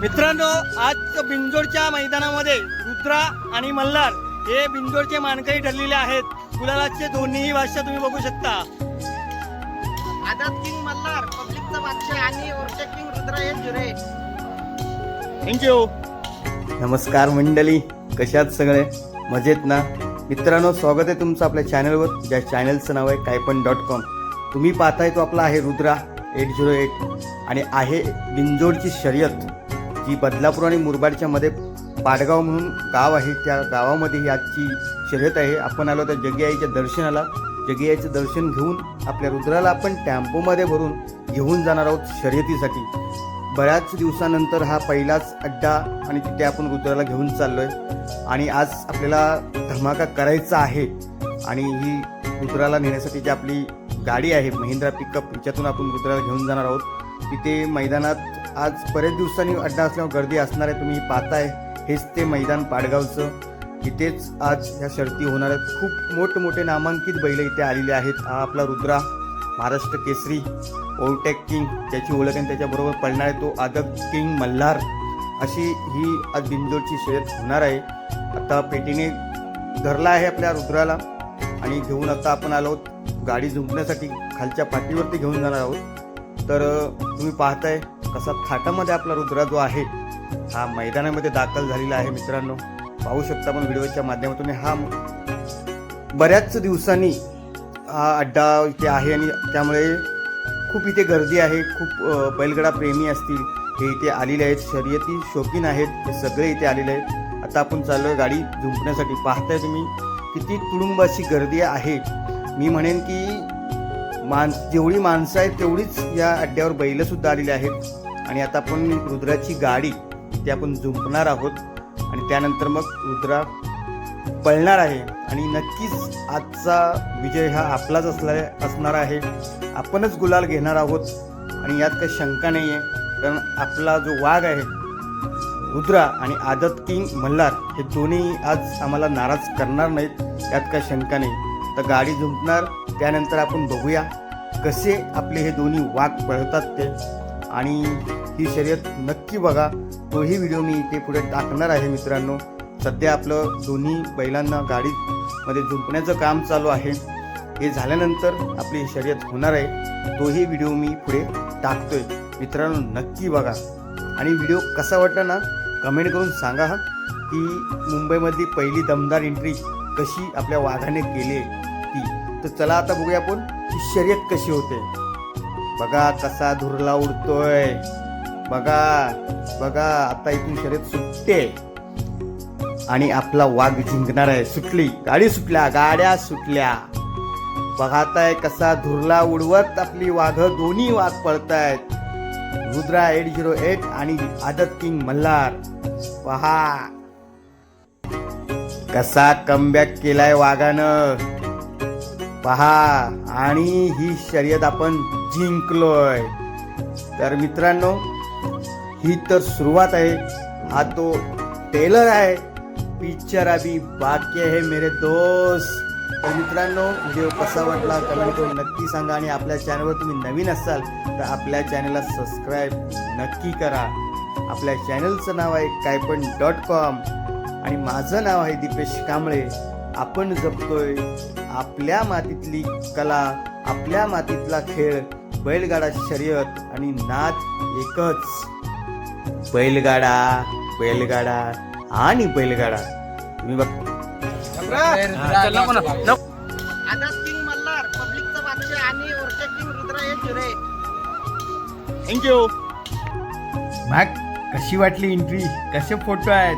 मित्रांनो आज बिंजोडच्या मैदानामध्ये रुद्रा आणि मल्हार हे बिंजोडचे मानकरी ठरलेले आहेत. गुलालाचे दोन्ही भाषा तुम्ही बघू शकता. आझाद किंग मल्हार पब्लिकचा बादशाह आणि ओरचे किंग रुद्र हे जुरे थँक्यू नमस्कार मंडळी कशात सगळे? मजेत ना? मित्रांनो स्वागत आहे तुमचं आपल्या चॅनलवर ज्या चॅनलचं नाव आहे कायपण डॉट कॉम तुम्ही पाहताय तो आपला आहे रुद्रा एट झिरो एट आणि आहे बिंजोडची शर्यत. जी बदलापूर आणि मुरबाडच्या मध्ये पाडगाव म्हणून गाव आहे त्या गावामध्ये ही आजची शर्यत आहे. आपण आलो त्या जगियाईच्या दर्शनाला जगियाईचं दर्शन घेऊन आपल्या रुद्राला आपण टॅम्पोमध्ये भरून घेऊन जाणार आहोत शर्यतीसाठी. बऱ्याच दिवसानंतर हा पहिलाच अड्डा आणि तिथे आपण रुद्राला घेऊन चाललो आहे आणि आज आपल्याला धमाका करायचा आहे आणि ही रुद्राला नेण्यासाठी जी आपली गाडी आहे महिंद्रा पिकअप हिच्यातून आपण रुद्राला घेऊन जाणार आहोत. तिथे मैदानात आज बरेच दिवसांनी अड्डा असल्यामुळे गर्दी असणार आहे तुम्ही पाहताय. हेच ते मैदान पाडगावचं. इथेच आज ह्या शर्ती होणार आहेत. खूप मोठमोठे नामांकित बैल इथे आलेले आहेत. हा आपला रुद्रा महाराष्ट्र केसरी ओवटेक किंग ज्याची ओळख आणि त्याच्याबरोबर पळणार आहे तो आदक किंग मल्हार. अशी ही आज बिंदोरची शर्यत होणार आहे. आता पेटीने धरला आहे आपल्या रुद्राला आणि घेऊन आता आपण आलो आहोत. गाडी झुंपण्यासाठी खालच्या पाठीवरती घेऊन जाणार आहोत. तर तुम्ही पाहताय कसा थाटामध्ये आपला रुद्रा जो आहे हा मैदानामध्ये दाखल झालेला आहे मित्रांनो. पाहू शकता पण व्हिडिओच्या माध्यमातून. हा बऱ्याच दिवसांनी हा अड्डा इथे आहे आणि त्यामुळे खूप इथे गर्दी आहे. खूप बैलगडा प्रेमी असतील हे इथे आलेले आहेत. शर्यती शौकीन आहेत. हे सगळे इथे आलेले आहेत. आता आपण चाललोय गाडी झुंपण्यासाठी. पाहताय तुम्ही किती तुडुंब अशी गर्दी आहे. मी म्हणेन की मान जेवढी माणसं आहेत तेवढीच या अड्ड्यावर बैलंसुद्धा आलेली आहेत. आणि आता आपण रुद्राची गाडी ती आपण झुंपणार आहोत. आणि त्यानंतर मग रुद्रा पळणार आहे. आणि नक्कीच आजचा विजय हा आपलाच असला असणार आहे. आपणच गुलाल घेणार आहोत. आणि यात काही शंका नाही आहे कारण आपला जो वाघ आहे रुद्रा आणि आदत किंग मल्हार हे दोन्ही आज आम्हाला नाराज करणार नाहीत. यात काही शंका नाही. तर गाडी झुंपणार. त्यानंतर आपण बघूया कसे आपले हे दोन्ही वाघ पळतात ते. आणि ही शर्यत नक्की बघा. तोही व्हिडिओ मी इथे पुढे टाकणार आहे मित्रांनो. सध्या आपलं दोन्ही बैलांना गाडीमध्ये झुंपण्याचं काम चालू आहे. हे झाल्यानंतर आपली शर्यत होणार आहे. तोही व्हिडिओ मी पुढे टाकतोय. मित्रांनो नक्की बघा. आणि व्हिडिओ कसा वाटला ना कमेंट करून सांगा हा की मुंबईमधली पहिली दमदार एंट्री कशी आपल्या वाघाने केली ती. तर चला आता बघूया आपण ही शर्यत कशी होते. बघा कसा धुरला उडतोय. बघा बघा आता इथून शर्यत सुटते. आणि आपला वाघ जिंकणार आहे. सुटली. गाडी सुटल्या गाड्या सुटल्या. बघाताय कसा धुरला उडवत आपली वाघ. दोन्ही वाघ पळतायत. रुद्रा एट झिरो एट आणि आदत किंग मल्हार. पहा. कसा कमबॅक केलाय वाघानं. पहा आणि ही शर्यत आपण जिंकलोय. तर मित्रांनो ही तर सुरुवात आहे. हा तो टेलर आहे. पिक्चर अभी बाकी आहे मेरे दोस्त. तर मित्रांनो व्हिडिओ कसा वाटला कमेंट करून नक्की सांगा आणि आपल्या चॅनलवर तुम्ही नवीन असाल तर आपल्या चॅनलला सबस्क्राईब नक्की करा. आपल्या चॅनलचं नाव आहे कायपण डॉट कॉम. आणि माझं नाव आहे दीपेश कांबळे. आपण जपतोय आपल्या मातीतली कला आपल्या मातीतला खेळ बैलगाडा शर्यत आणि नाद एकच. बैलगाडा बैलगाडा आणि बैलगाडा. तुम्ही बघ. थँक्यू मग कशी वाटली एंट्री कसे फोटो आहेत?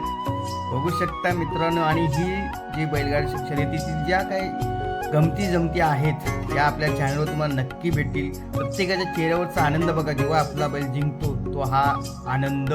बघू शकता मित्रांनो. आणि ही जी बैलगाडी शर्यतीची ज्या काही गमती जमती आहेत त्या आपल्या चॅनलवर तुम्हाला नक्की भेटतील. प्रत्येकाच्या चेहऱ्यावरचा आनंद बघा जेव्हा आपला बैल जिंकतो तो हा आनंद.